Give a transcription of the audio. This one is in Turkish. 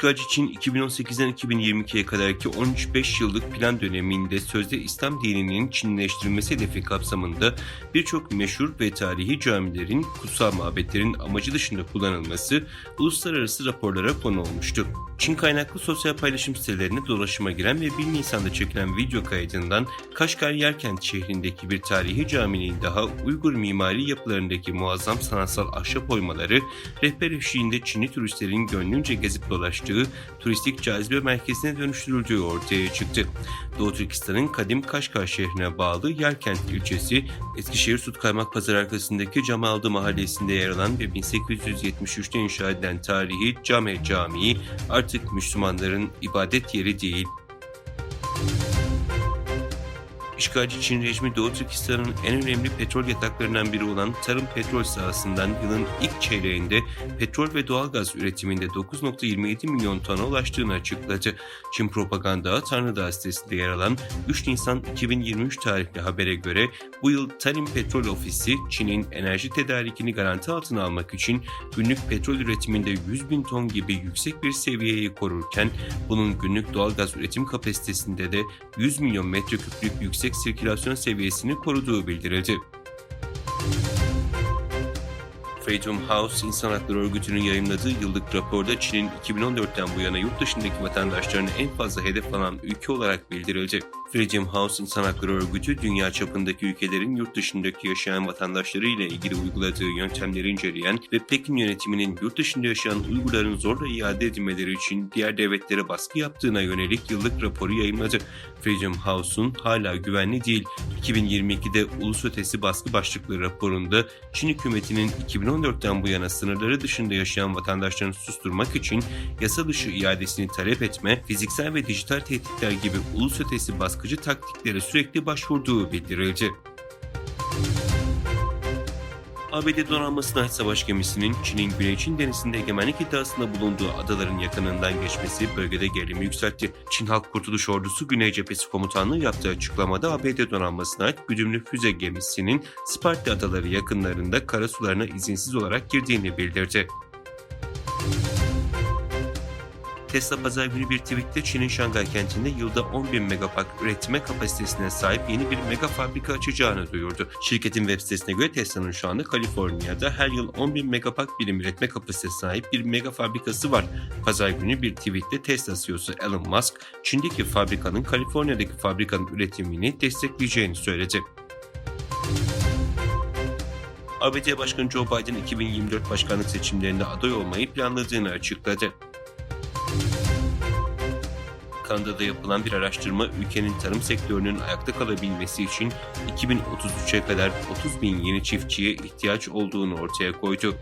İşgalci Çin 2018'den 2022'ye kadarki 13-5 yıllık plan döneminde sözde İslam dininin Çinleştirilmesi hedefi kapsamında birçok meşhur ve tarihi camilerin, kutsal mabetlerin amacı dışında kullanılması uluslararası raporlara konu olmuştu. Çin kaynaklı sosyal paylaşım sitelerine dolaşıma giren ve 1 Nisan'da çekilen video kaydından Kaşgar Yerkent şehrindeki bir tarihi caminin daha Uygur mimari yapılarındaki muazzam sanatsal ahşap oymaları rehber eşliğinde Çinli turistlerin gönlünce gezip dolaştığı turistik cazibe merkezine dönüştürüldüğü ortaya çıktı. Doğu Türkistan'ın kadim Kaşgar şehrine bağlı Yerkent ilçesi, Eskişehir Süt Kaymak Pazarı arkasındaki Camaldı mahallesinde yer alan ve 1873'te inşa edilen tarihi Came Camii artık Müslümanların ibadet yeri değil, İşgalci Çin rejimi Doğu Türkistan'ın en önemli petrol yataklarından biri olan tarım petrol sahasından yılın ilk çeyreğinde petrol ve doğalgaz üretiminde 9.27 milyon tona ulaştığını açıkladı. Çin Propaganda Tanrıdağ sitesinde yer alan 3 Nisan 2023 tarihli habere göre bu yıl Tarim Petrol Ofisi Çin'in enerji tedarikini garanti altına almak için günlük petrol üretiminde 100 bin ton gibi yüksek bir seviyeyi korurken bunun günlük doğalgaz üretim kapasitesinde de 100 milyon metreküplük yüksek sirkülasyon seviyesini koruduğu bildirildi. Freedom House İnsan Hakları Örgütü'nün yayınladığı yıllık raporda Çin'in 2014'ten bu yana yurt dışındaki vatandaşlarını en fazla hedef alan ülke olarak bildirildi. Freedom House İnsan Hakları Örgütü dünya çapındaki ülkelerin yurt dışındaki yaşayan vatandaşları ile ilgili uyguladığı yöntemleri inceleyen ve Pekin yönetiminin yurt dışında yaşayan Uygurların zorla iade edilmeleri için diğer devletlere baskı yaptığına yönelik yıllık raporu yayınladı. Freedom House'un hala güvenli değil. 2022'de ulus ötesi baskı başlıklı raporunda Çin hükümetinin 2014'ten bu yana sınırları dışında yaşayan vatandaşlarını susturmak için yasa dışı iadesini talep etme, fiziksel ve dijital tehditler gibi ulus ötesi baskıcı taktiklere sürekli başvurduğu bildirildi. ABD donanmasına savaş gemisinin Çin'in Güney Çin denizinde egemenlik iddiasında bulunduğu adaların yakınından geçmesi bölgede gerilimi yükseltti. Çin Halk Kurtuluş Ordusu Güney Cephesi Komutanlığı yaptığı açıklamada ABD donanmasına ait güdümlü füze gemisinin Sparta adaları yakınlarında karasularına izinsiz olarak girdiğini bildirdi. Tesla pazar günü bir tweette Çin'in Şangay kentinde yılda 10 bin megawatt üretime kapasitesine sahip yeni bir mega fabrika açacağını duyurdu. Şirketin web sitesine göre Tesla'nın şu anda Kaliforniya'da her yıl 10 bin megawatt birim üretme kapasitesine sahip bir mega fabrikası var. Pazar günü bir tweette Tesla CEO'su Elon Musk, Çin'deki fabrikanın Kaliforniya'daki fabrikanın üretimini destekleyeceğini söyledi. ABD Başkanı Joe Biden 2024 başkanlık seçimlerinde aday olmayı planladığını açıkladı. Kanada'da yapılan bir araştırma ülkenin tarım sektörünün ayakta kalabilmesi için 2033'e kadar 30 bin yeni çiftçiye ihtiyaç olduğunu ortaya koydu.